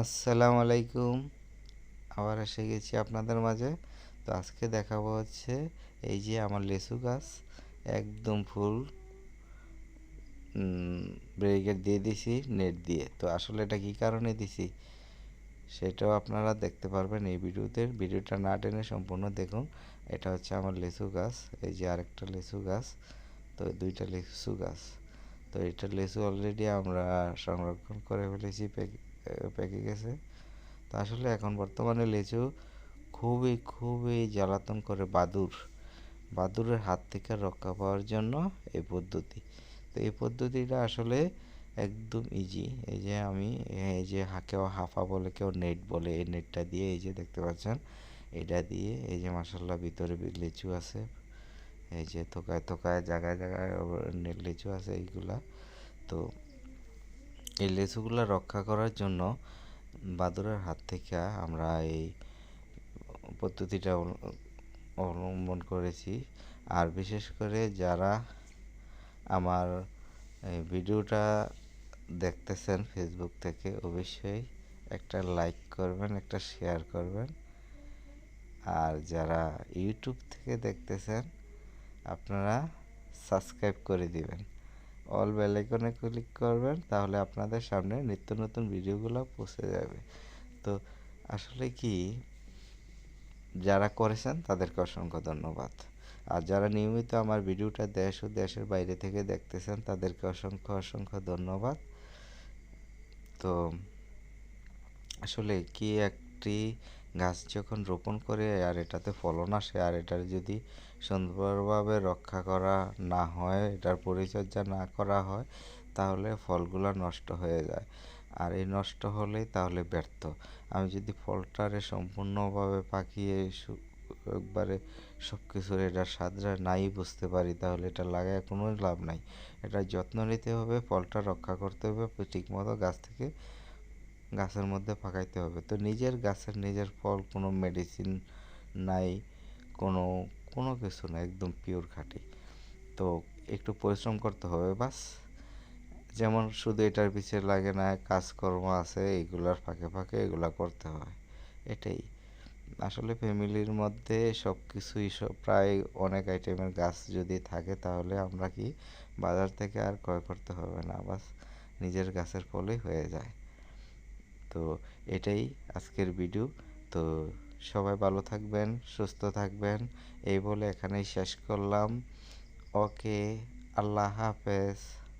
আসসালামু আলাইকুম। আবার এসে গেছি আপনাদের মাঝে। তো আজকে দেখাবো হচ্ছে এই যে আমার লেসু গাছ, একদম ফুল। ব্রেগেট দিয়ে দিছি নেট দিয়ে। তো আসলে এটা কী কারণে দিছি? সেটাও আপনারা দেখতে পারবেন এই ভিডিওতে। ভিডিওটা না টেনে সম্পূর্ণ দেখুন। এটা হচ্ছে আমার লেসু গাছ, এই যে আরেকটা লেসু গাছ। তো দুইটা লেসু গাছ। তো এটা লেসু অলরেডি আমরা সংরক্ষণ করে ফেলেছি পেকে গেছে। তো আসলে এখন বর্তমানে লিচু খুবই খুবই জ্বালাতন করে বাদুর। বাদুরের হাত থেকে রক্ষা পাওয়ার জন্য এই পদ্ধতি। তো এই পদ্ধতিটা আসলে একদম ইজি এই যে আমি, এই যে কেউ হাফা বলে, কেউ নেট বলে, এই নেটটা দিয়ে এই যে দেখতে পাচ্ছেন, এটা দিয়ে এই যে মাসাল্লাহ ভিতরে লিচু আছে। এই যে থোকায় থোকায় জায়গায় জায়গায় লিচু আছে এইগুলা। তো এই লেচুগুলো রক্ষা করার জন্য বাদুরের হাত থেকে আমরা এই পদ্ধতিটা অবলম্বন করেছি। আর বিশেষ করে যারা আমার ভিডিওটা দেখতেছেন ফেসবুক থেকে, অবশ্যই একটা লাইক করবেন, একটা শেয়ার করবেন। আর যারা ইউটিউব থেকে দেখতেছেন, আপনারা সাবস্ক্রাইব করে দিবেন। অল বেলাইকনে ক্লিক করবেন, তাহলে আপনাদের সামনে নিত্য নতুন ভিডিওগুলো পৌঁছে যাবে। তো আসলে কি, যারা করেছেন তাদেরকে অসংখ্য ধন্যবাদ। আর যারা নিয়মিত আমার ভিডিওটা দেশ ও দেশের বাইরে থেকে দেখতেছেন, তাদেরকে অসংখ্য অসংখ্য ধন্যবাদ। তো আসলে কি একটি গাছ যখন রোপণ করে আর এটাতে ফলন আসে আর এটার যদি সুন্দরভাবে রক্ষা করা না হয়, এটার পরিচর্যা না করা হয়, তাহলে ফলগুলো নষ্ট হয়ে যায়। আর এই নষ্ট হলেই তাহলে ব্যর্থ। আমি যদি ফলটারে সম্পূর্ণভাবে পাকিয়ে একবারে সব কিছুর এটার স্বাদটা নাই বুঝতে পারি, তাহলে এটা লাগায় কোনো লাভ নাই। এটা যত্ন নিতে হবে, ফলটা রক্ষা করতে হবে, ঠিকমতো গাছ থেকে গাছের মধ্যে পাকাইতে হবে। তো নিজের গাছের নিজের ফল, কোনো মেডিসিন নাই, কোনো কোনো কিছু না একদম পিওর খাঁটি। তো একটু পরিশ্রম করতে হবে বাস। যেমন শুধু এটার পিছিয়ে লাগে না, কাজকর্ম আছে এইগুলার ফাঁকে ফাঁকে এগুলা করতে হয়। এটাই। আসলে ফ্যামিলির মধ্যে সব কিছুই সব প্রায় অনেক আইটেমের গাছ যদি থাকে তাহলে আমরা কি বাজার থেকে আর ক্রয় করতে হবে না বাস? নিজের গাছের ফলেই হয়ে যায়। তো এটাই আজকের ভিডিও তো সবাই ভালো থাকবেন, সুস্থ থাকবেন। এই বলে এখানেই শেষ করলাম। ওকে আল্লাহ হাফেজ।